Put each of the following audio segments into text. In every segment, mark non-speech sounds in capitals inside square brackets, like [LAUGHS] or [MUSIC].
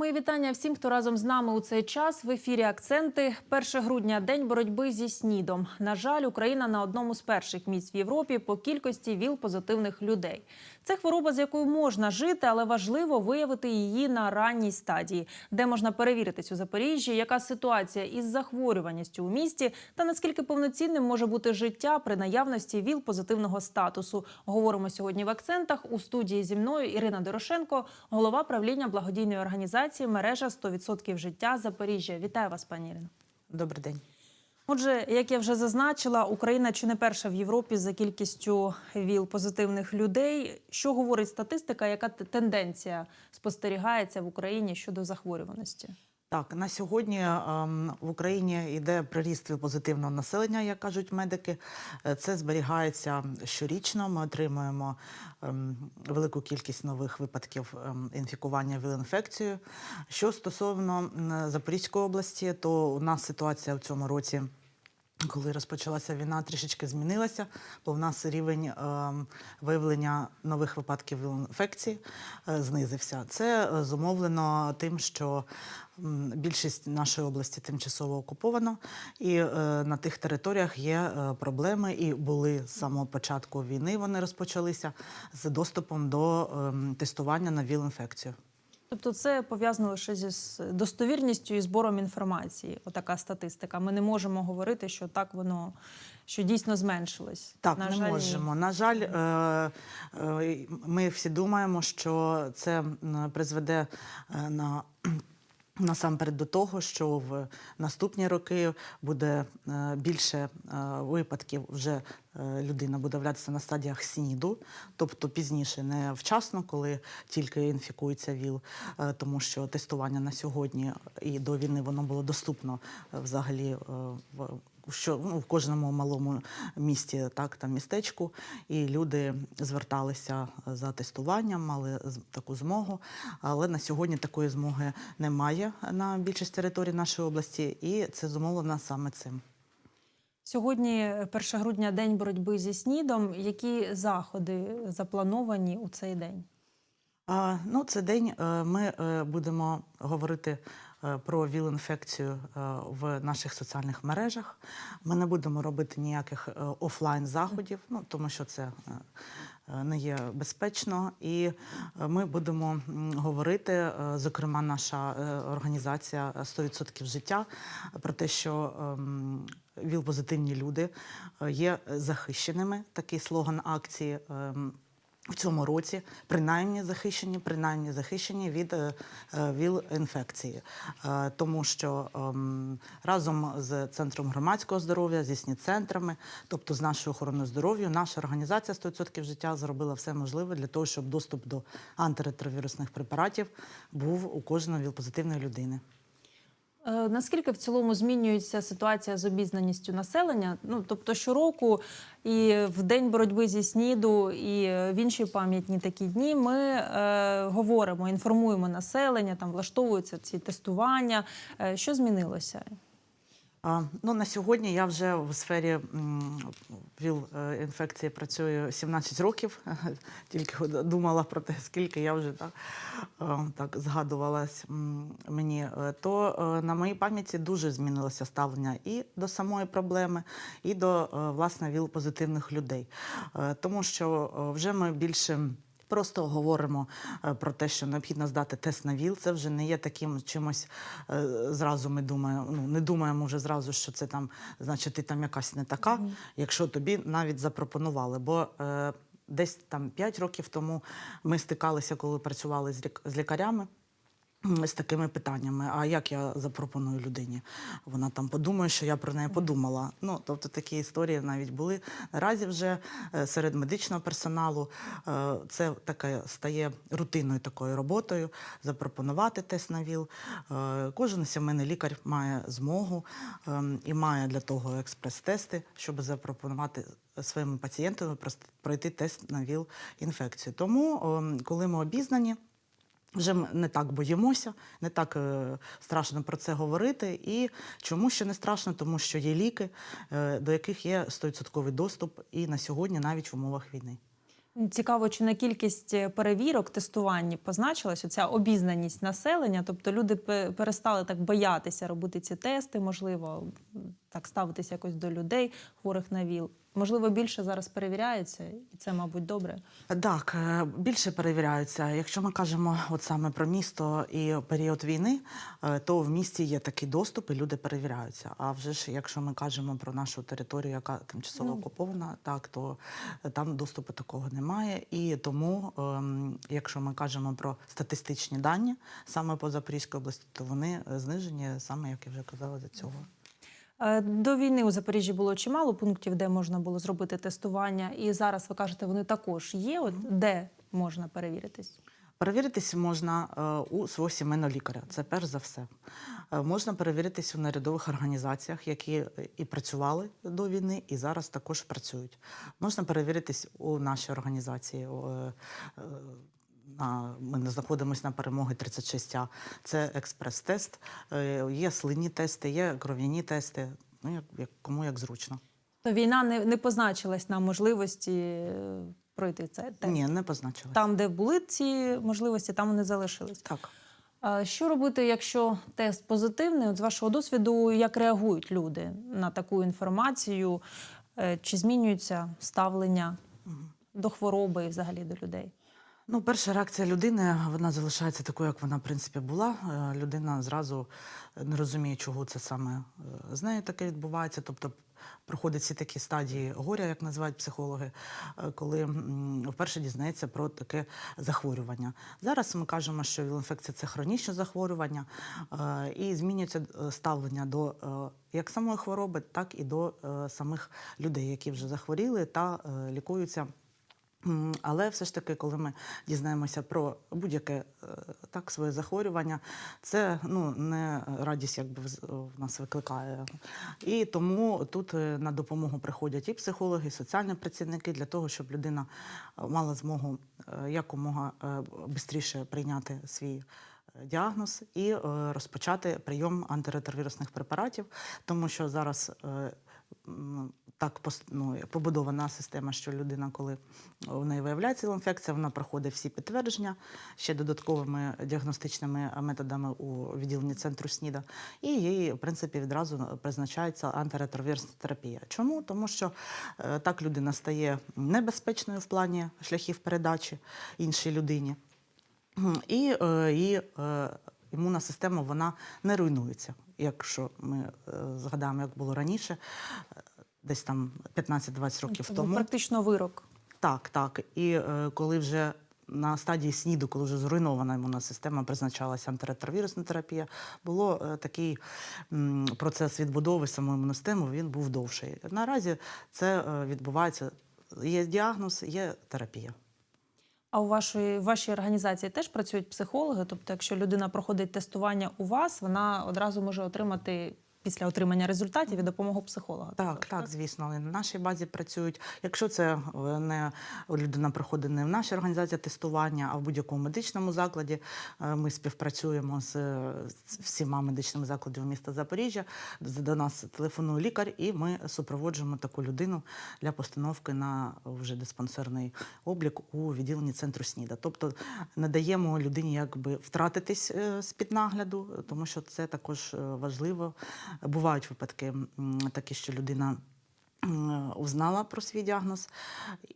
Мої вітання всім, хто разом з нами у цей час. В ефірі акценти 1 грудня день боротьби зі снідом. На жаль, Україна на одному з перших місць в Європі по кількості ВІЛ-позитивних людей. Це хвороба, з якою можна жити, але важливо виявити її на ранній стадії, де можна перевіритись у Запоріжжі, яка ситуація із захворюваністю у місті та наскільки повноцінним може бути життя при наявності ВІЛ-позитивного статусу. Говоримо сьогодні в акцентах у студії зі мною Ірина Дорошенко, голова правління благодійної організації мережа 100% життя Запоріжжя. Вітаю вас, пані Ірино. Добрий день. Отже, як я вже зазначила, Україна чи не перша в Європі за кількістю ВІЛ позитивних людей. Що говорить статистика? Яка тенденція спостерігається в Україні щодо захворюваності? Так, на сьогодні ем, в Україні йде приріст позитивного населення, як кажуть медики. Е, Це зберігається щорічно. Ми отримуємо ем, велику кількість нових випадків ем, інфікування ВІЛ-інфекцією. Що стосовно Запорізької області, то у нас ситуація в цьому році. Коли розпочалася війна, трішечки змінилася, бо в нас рівень ем, виявлення нових випадків інфекції е, знизився. Це е, зумовлено тим, що більшість нашої області тимчасово окуповано, і е, на тих територіях є проблеми, і були з самого початку війни. Вони розпочалися з доступом до ем, тестування на ВІЛ-інфекцію. Тобто, це пов'язано лише зі достовірністю і збором інформації. Отака статистика. Ми не можемо говорити, що так воно що дійсно зменшилось. Так, На не жаль, ні. можемо. На жаль, е, е, ми всі думаємо, що це призведе е, на. Насамперед до того, що в наступні роки буде е, більше е, випадків, вже е, людина буде влятися на стадіях СНІДу, тобто пізніше, не вчасно, коли тільки інфікується ВІЛ, тому що тестування на сьогодні і до війни воно було доступно взагалі в що ну, в кожному малому місті, так там містечку, і люди зверталися за тестуванням, мали таку змогу. Але на сьогодні такої змоги немає на більшість територій нашої області, і це зумовлено саме цим. Сьогодні 1 грудня день боротьби зі снідом. Які заходи заплановані у цей день? А, Ну, цей день е, ми е, будемо говорити е, про ВІЛ-інфекцію е, в наших соціальних мережах. Ми не будемо робити ніяких е, офлайн заходів, ну тому що це е, е, не є безпечно. І е, ми будемо говорити, е, зокрема, наша е, організація 100% життя про те, що ем, ВІЛ-позитивні люди е, є захищеними. Такий слоган акції. В цьому році принаймні захищені, принаймні захищені від е, е, ВІЛ-інфекції, Е, тому що ем, разом з центром громадського здоров'я, зі СНІ-центрами, тобто з нашою охороною здоров'я, наша організація 100% життя зробила все можливе для того, щоб доступ до антиретровірусних препаратів був у кожної ВІЛ-позитивної людини. Е, Наскільки в цілому змінюється ситуація з обізнаністю населення? Ну тобто щороку і в день боротьби зі СНІДу, і в інші пам'ятні такі дні ми е, говоримо, інформуємо населення, там влаштовуються ці тестування. Е, що змінилося? Ну, на сьогодні я вже в сфері ВІЛ-інфекції працюю 17 років. [LAUGHS] Тільки думала про те, скільки я вже так, е, так згадувалась мені. Е, То е, на моїй пам'яті дуже змінилося ставлення і до самої проблеми, і до е, власне ВІЛ-позитивних людей. Е, Тому що е, вже ми більше. Просто говоримо е, про те, що необхідно здати тест на ВІЛ. Це вже не є таким чимось е, зразу. Ми думаємо, ну не думаємо вже зразу, що це там, значить, ти там якась не така, якщо тобі навіть запропонували. Бо е, десь там 5 років тому ми стикалися, коли працювали з лікарями. З такими питаннями, а як я запропоную людині? Вона там подумає, що я про неї подумала. Ну, тобто такі історії навіть були. Наразі вже е, серед медичного персоналу е, це таке стає рутинною такою роботою запропонувати тест на ВІЛ. Е, Кожен сімейний лікар має змогу ем, і має для того експрес-тести, щоб запропонувати своїм пацієнтам прос- пройти тест на ВІЛ-інфекцію. Тому, ем, коли ми обізнані, вже не так боїмося, не так е, страшно про це говорити. І чому ще не страшно? Тому що є ліки, е, до яких є 100% доступ і на сьогодні навіть в умовах війни. Цікаво, чи на кількість е, перевірок, тестувань позначилась оця обізнаність населення, тобто люди перестали так боятися робити ці тести, можливо, так ставитися якось до людей, хворих на ВІЛ. Можливо, більше зараз перевіряється, і це, мабуть, добре. Так, е, більше перевіряються. Якщо ми кажемо от саме про місто і період війни, е, то в місті є такий доступ, і люди перевіряються. А вже ж, якщо ми кажемо про нашу територію, яка тимчасово Ну. окупована, так то е, там доступу такого немає. І тому, ем, якщо ми кажемо про статистичні дані саме по Запорізькій області, то вони знижені, саме як я вже казала, за цього. Е, До війни у Запоріжжі було чимало пунктів, де можна було зробити тестування, і зараз ви кажете, вони також є. От де можна перевіритись? Перевіритись можна е, у свого сімейного лікаря. Це перш за все. Е, Можна перевіритись у нарядових організаціях, які і працювали до війни, і зараз також працюють. Можна перевіритись у нашій організації. На, ми знаходимося на перемоги 36А. Це експрес-тест. Е, Є слинні тести, є кров'яні тести. Ну, як, як, кому як зручно. То війна не, не позначилась на можливості е, пройти це тест. Ні, не позначили. Там, де були ці можливості, там вони залишились. Так. А Що робити, якщо тест позитивний? От з вашого досвіду, як реагують люди на таку інформацію? Е, Чи змінюється ставлення до хвороби і взагалі до людей? Ну, перша реакція людини вона залишається такою, як вона в принципі була. Е, Людина зразу не розуміє, чого це саме е, з нею таке відбувається. Тобто проходить всі такі стадії горя, як називають психологи, е, коли вперше дізнається про таке захворювання. Зараз ми кажемо, що віл-інфекція це хронічне захворювання, і змінюється ставлення до як самої хвороби, так і до самих людей, які вже захворіли та лікуються. Але все ж таки, коли ми дізнаємося про будь-яке е, так своє захворювання, це ну не радість, якби в нас викликає. І тому тут е, на допомогу приходять і психологи, і соціальні працівники для того, щоб людина е, мала змогу е, якомога швидше прийняти свій. е, Діагноз і е, розпочати прийом антиретровірусних препаратів, тому що зараз е, так ну, побудована система, що людина, коли у неї виявляється інфекція, вона проходить всі підтвердження ще додатковими діагностичними методами у відділенні центру СНІДа, і їй, в принципі, відразу призначається антиретровірусна терапія. Чому? Тому що е, так людина стає небезпечною в плані шляхів передачі іншій людині. І е, її е, імунна система вона не руйнується. Якщо ми е, згадаємо, як було раніше, е, десь там 15-20 років Це був тому. практично вирок. Так, так. І е, коли вже на стадії СНІДу, коли вже зруйнована імунна система, призначалася антиретровірусна терапія, було е, такий м, процес відбудови самої імунної системи, він був довший. Наразі це е, відбувається. Є діагноз, є терапія. А у вашої вашій організації теж працюють психологи? Тобто, якщо людина проходить тестування у вас, вона одразу може отримати після отримання результатів і допомогу психолога. Так, так, звісно, на нашій базі працюють. Якщо це е, не людина проходить не в нашій організації тестування, а в будь-якому медичному закладі, е, ми співпрацюємо з всіма медичними закладами міста Запоріжжя. До нас телефонує лікар, і ми супроводжуємо таку людину для постановки на вже диспансерний облік у відділенні центру СНІДа. Тобто не даємо людині якби втратитись е, з-під нагляду, тому що це також важливо. Бувають випадки такі, що людина узнала про свій діагноз,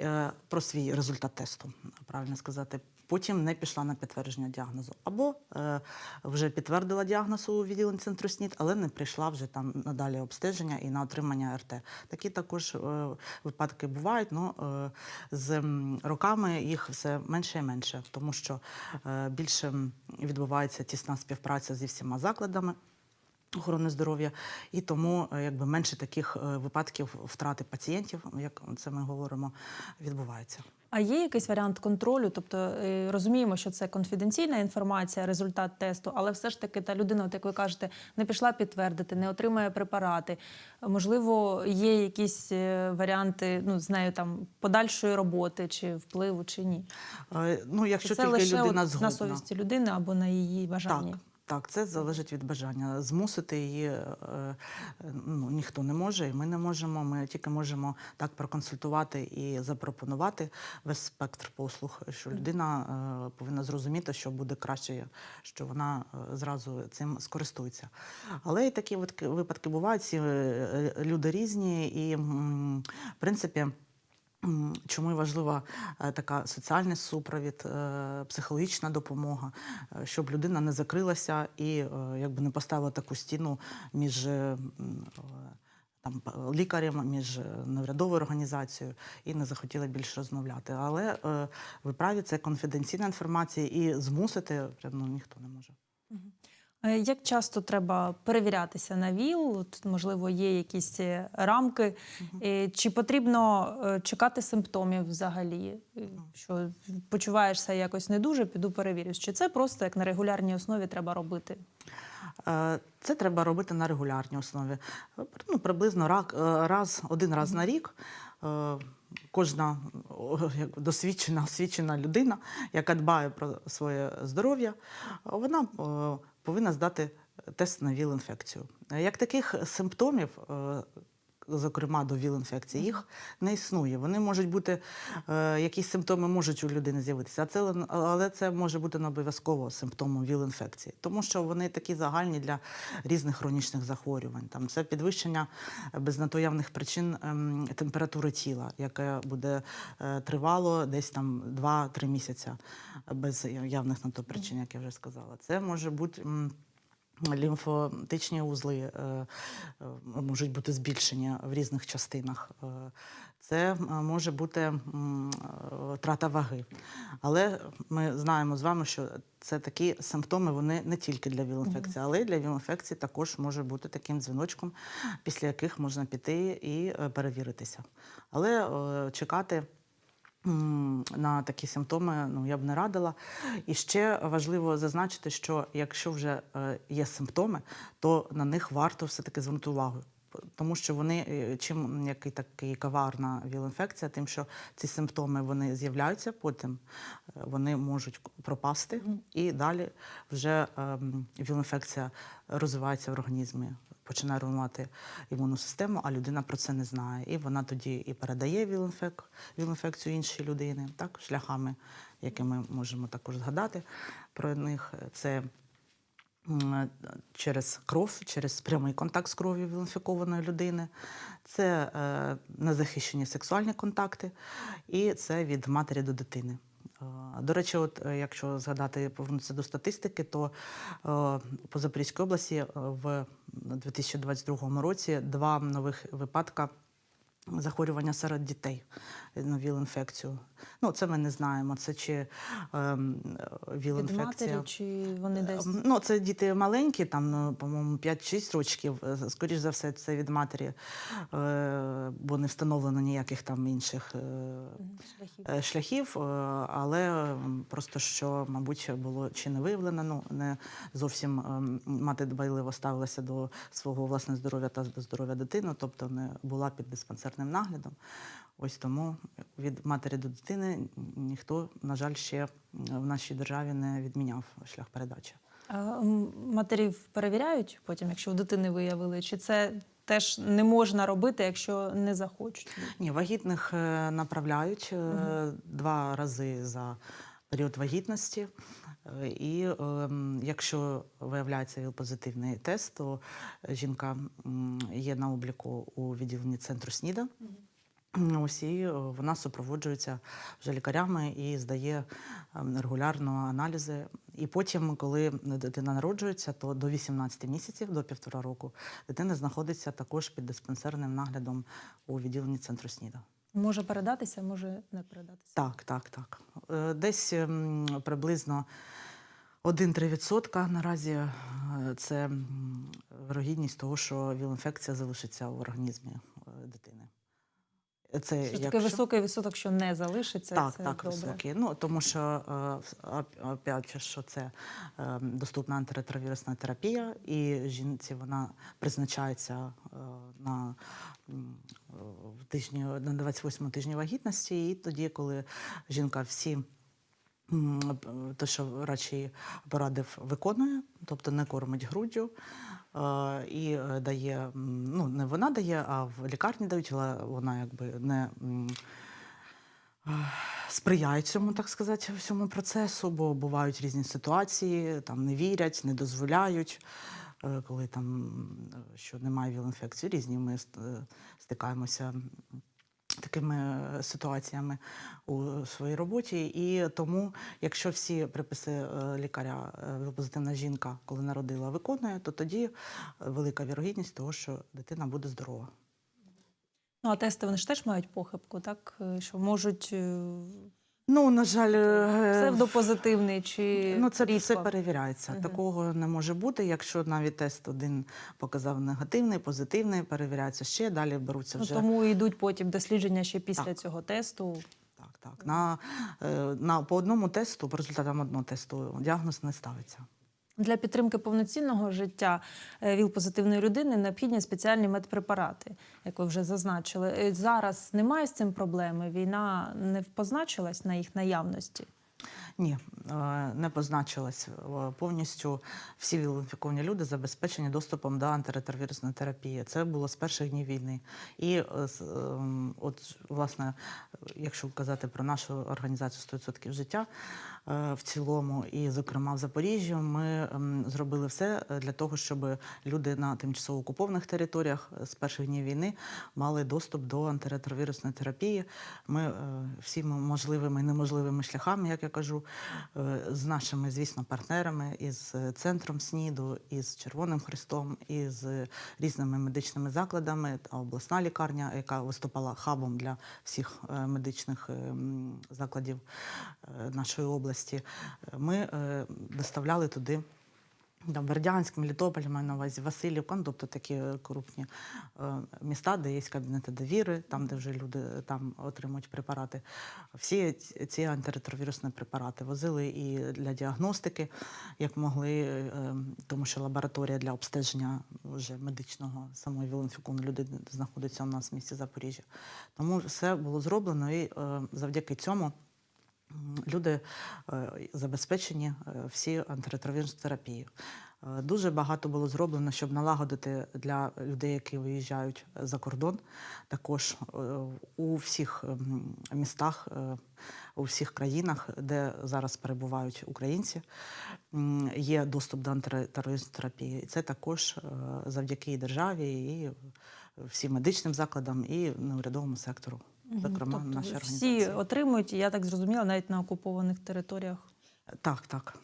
е, про свій результат тесту, правильно сказати. Потім не пішла на підтвердження діагнозу. Або е, вже підтвердила діагноз у відділенні центру СНІД, але не прийшла вже там надалі обстеження і на отримання РТ. Такі також е, випадки бувають, але з роками їх все менше і менше, тому що е, більше відбувається тісна співпраця зі всіма закладами охорони здоров'я, і тому е, якби менше таких е, випадків втрати пацієнтів, як це ми говоримо, відбувається. А є якийсь варіант контролю? Тобто е, розуміємо, що це конфіденційна інформація, результат тесту, але все ж таки та людина, от як ви кажете, не пішла підтвердити, не отримує препарати. Можливо, є якісь варіанти ну, з нею там подальшої роботи чи впливу, чи ні? Ну, якщо це тільки лише людина згодна. на совісті людини або на її бажанні. Так. Так, це залежить від бажання. Змусити її е, е, ну, ніхто не може, і ми не можемо. Ми тільки можемо так проконсультувати і запропонувати весь спектр послуг, що людина е, повинна зрозуміти, що буде краще, що вона зразу цим скористується. Але і такі випадки- бувають, люди різні, і в принципі. Чому важлива е, така соціальний супровід, е, психологічна допомога, е, щоб людина не закрилася і якби не поставила таку стіну між там лікарем, між неурядовою організацією і не захотіла більше розмовляти. Але ви праві, це конфіденційна інформація, і змусити ну, ніхто не може. Е, Як часто треба перевірятися на ВІЛ? От, можливо, є якісь е, рамки. Е, Чи потрібно чекати симптомів взагалі? Що почуваєшся якось не дуже, піду перевірюсь. Чи це просто як на регулярній основі треба робити? Це треба робити на регулярній основі. Ну, приблизно раз, один раз на рік. Кожна досвідчена, освічена людина, яка дбає про своє здоров'я, вона повинна здати тест на ВІЛ-інфекцію. Е, Як таких симптомів, е, зокрема до ВІЛ-інфекції, їх не існує. Вони можуть бути, е, якісь симптоми можуть у людини з'явитися, а це, але це може бути не обов'язково симптомом ВІЛ-інфекції, тому що вони такі загальні для різних хронічних захворювань. Там це підвищення без натоявних причин ем, температури тіла, яке буде е, тривало десь там 2-3 місяці без явних на то причин, як я вже сказала. Це може бути. Лімфотичні узли е, е, можуть бути збільшені в різних частинах. Е, Це може бути е, ваги. Але ми знаємо з вами, що це такі симптоми, вони не тільки для ВІЛ-інфекції, але й для ВІЛ-інфекції також може бути таким дзвіночком, після яких можна піти і перевіритися. Але чекати. На такі симптоми ну я б не радила. І ще важливо зазначити, що якщо вже е, є симптоми, то на них варто все-таки звернути увагу. Тому що вони е, чим який такий коварна віл-інфекція, тим, що ці симптоми вони з'являються, потім е, вони можуть пропасти, і далі вже ем, віл-інфекція розвивається в організмі, починає руйнувати імунну систему, а людина про це не знає. І вона тоді і передає віл-інфек- віл-інфекцію іншій людині, так, шляхами, які ми можемо також згадати про них. Це через кров, через прямий контакт з кров'ю віл-інфікованої людини, це е, незахищені сексуальні контакти, і це від матері до дитини. Е, До речі, от е, якщо згадати повернутися до статистики, то е, по Запорізькій області в 2022 році два нових випадка захворювання серед дітей на ВІЛ-інфекцію. Ну, це ми не знаємо. Це чи ем, ВІЛ-інфекція. матері чи вони десь Ем, Ну, це діти маленькі, там, ну, по-моєму, 5-6 років. Е, Скоріш за все, це від матері, е, бо не встановлено ніяких там інших е, шляхів? е, шляхів, е, але просто що, мабуть, було чи не виявлено, ну не зовсім ем, мати дбайливо ставилася до свого власне здоров'я та до здоров'я дитини, тобто не була під диспансерним наглядом. Ось тому від матері до дитини ніхто, на жаль, ще в нашій державі не відміняв шлях передачі. А, Матерів перевіряють потім, якщо у дитини виявили, чи це теж не можна робити, якщо не захочуть? Ні, вагітних е, направляють е, два рази за період вагітності. Е, І е, якщо виявляється ВІЛ-позитивний тест, то жінка є на обліку у відділенні центру СНІДа. Ось і е, вона супроводжується вже лікарями і здає ем, регулярно аналізи. І потім, коли дитина народжується, то до 18 місяців, до півтора року, дитина знаходиться також під диспансерним наглядом у відділенні центру СНІДа. Може передатися, може не передатися. Так, так, так. Е, Десь ем, приблизно 1-3% наразі е, це вирогідність того, що віл-інфекція залишиться в організмі е, дитини. Це ж таки високий відсоток, що не залишиться, так, це так, добре. високий. Ну тому що е, опять що це е, доступна антиретровірусна терапія, і жінці вона призначається е, на в тижні на 28 тижні вагітності, і тоді, коли жінка всі те, що радше порадив, виконує, тобто не кормить груддю. е, І е, дає, ну не вона дає, а в лікарні дають, але вона якби не е, сприяє цьому, так сказати, всьому процесу, бо бувають різні ситуації, там не вірять, не дозволяють, коли там що немає віл-інфекції, різні ми стикаємося такими е, ситуаціями у своїй роботі. І тому, якщо всі приписи е, лікаря е, позитивна жінка, коли народила, виконує, то тоді е, велика вірогідність того, що дитина буде здорова. Ну а тести вони ж теж мають похибку, так Е, що можуть е, Ну, на жаль, е, псевдопозитивний чи Ну, це рідко? все перевіряється. Угу. Такого не може бути. Якщо навіть тест один показав негативний, позитивний, перевіряється ще, далі беруться Ну, вже. тому йдуть потім дослідження ще після Так. цього тесту. Так, так. На, е, на, по одному тесту, по результатам одного тесту, діагноз не ставиться. Для підтримки повноцінного життя е, ВІЛ-позитивної людини необхідні спеціальні медпрепарати, як ви вже зазначили. Е, Зараз немає з цим проблеми. Війна не позначилась на їх наявності. Ні, е, не позначилось повністю. Всі віл-інфіковані люди забезпечені доступом до антиретровірусної терапії. Це було з перших днів війни. І ем, от, власне, якщо казати про нашу організацію 100% життя в цілому, і, зокрема, в Запоріжжі, ми ем, зробили все е, для того, щоб люди на тимчасово окупованих територіях е, з перших днів війни мали доступ до антиретровірусної терапії. Ми е, всіма можливими і неможливими шляхами, як я кажу, е, з нашими, звісно, партнерами, із е, центром СНІДу, із Червоним Христом, із е, різними медичними закладами, та обласна лікарня, яка виступала хабом для всіх е, медичних е, закладів е, нашої області. Е, Ми е, доставляли туди. Там Бердянськ, Мелітополь, маю на увазі Васильівка, ну, тобто такі е, крупні міста, де є кабінети довіри, там, де вже люди там отримують препарати. Всі ці- антиретровірусні препарати возили і для діагностики, як могли, е, тому що лабораторія для обстеження вже медичного самої вілінфікованої людини знаходиться у нас в місті Запоріжжя. Тому все було зроблено, і завдяки цьому. Люди е, забезпечені е, всі антиретровірусні терапії. Е, Дуже багато було зроблено, щоб налагодити для людей, які виїжджають за кордон, також у всіх ем, містах, у всіх країнах, де зараз перебувають українці, є доступ до антитерористичної терапії. І це також завдяки державі, і всім медичним закладам, і неурядовому сектору. Зокрема, тобто нашій всі отримують, і я так зрозуміла, навіть на окупованих територіях Так, так.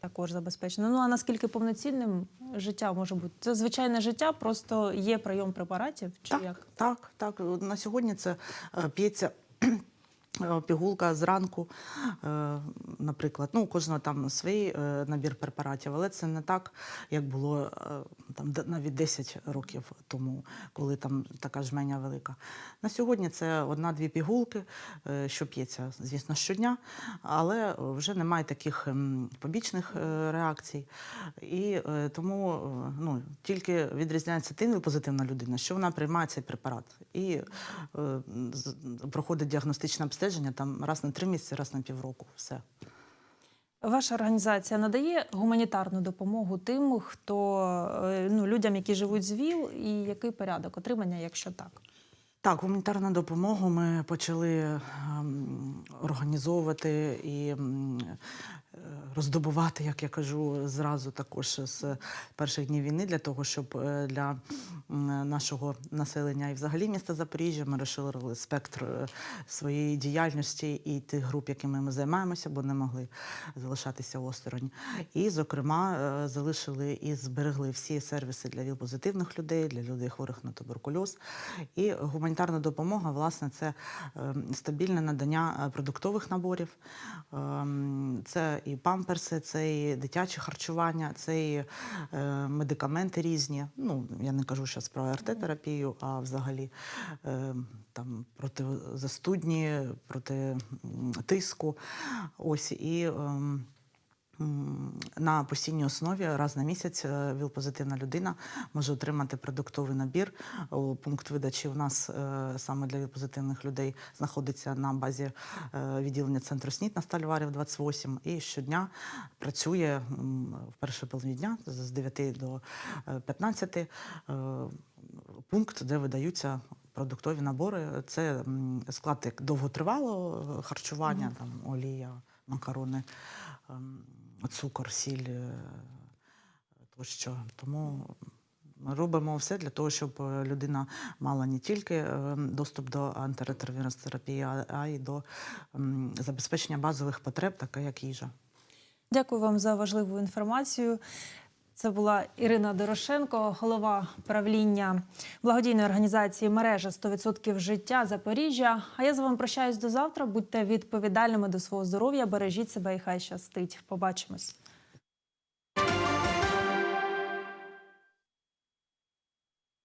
також забезпечено. Ну а наскільки повноцінним життя може бути? Це звичайне життя, просто є прийом препаратів чи Так, як? так, так. На сьогодні це е, п'ється. Е, Пігулка зранку, е, наприклад, ну у кожного там свій е, набір препаратів, але це не так, як було там навіть 10 років тому, коли там така жменя велика. На сьогодні це одна-дві пігулки, що п'ється, звісно, щодня, але вже немає таких побічних реакцій. І тому ну, тільки відрізняється тим позитивна людина, що вона приймає цей препарат і проходить діагностичне обстеження там раз на три місяці, раз на півроку. Все. Ваша організація надає гуманітарну допомогу тим, хто е, ну людям, які живуть з ВІЛ, і який порядок отримання, якщо так? Так, гуманітарну допомогу ми почали ем, організовувати і роздобувати, як я кажу, зразу також з перших днів війни для того, щоб е, для нашого населення і взагалі міста Запоріжжя ми розширили спектр е, своєї діяльності і тих груп, якими ми займаємося, бо не могли залишатися осторонь. І, зокрема, е, залишили і зберегли всі сервіси для ВІЛ-позитивних людей, для людей хворих на туберкульоз. І гуманітарна допомога, власне, це е, стабільне надання продуктових наборів. Ем, Це і памперси, це і дитяче харчування, це і е, медикаменти різні. Ну, я не кажу зараз про РТ-терапію, а взагалі е, там протизастудні, проти тиску. Ось і. На постійній основі раз на місяць е, ВІЛ-позитивна людина може отримати продуктовий набір. Пункт видачі у нас е, саме для ВІЛ-позитивних людей знаходиться на базі е, відділення центру СНІД на Стальварів 28 і щодня працює в першій половині дня з 9 до е, 15 е, пункт, де видаються продуктові набори. Це склад довготривалого харчування, там олія, макарони, ем, цукор, сіль е, тощо. Тому ми робимо все для того, щоб е, людина мала не тільки е, доступ до антиретровірусної терапії, а- й до забезпечення базових потреб, таке як їжа. Дякую вам за важливу інформацію. Це була Ірина Дорошенко, голова правління благодійної організації мережа 100% життя Запоріжжя. А я з вами прощаюсь до завтра. Будьте відповідальними до свого здоров'я, бережіть себе і хай щастить. Побачимось.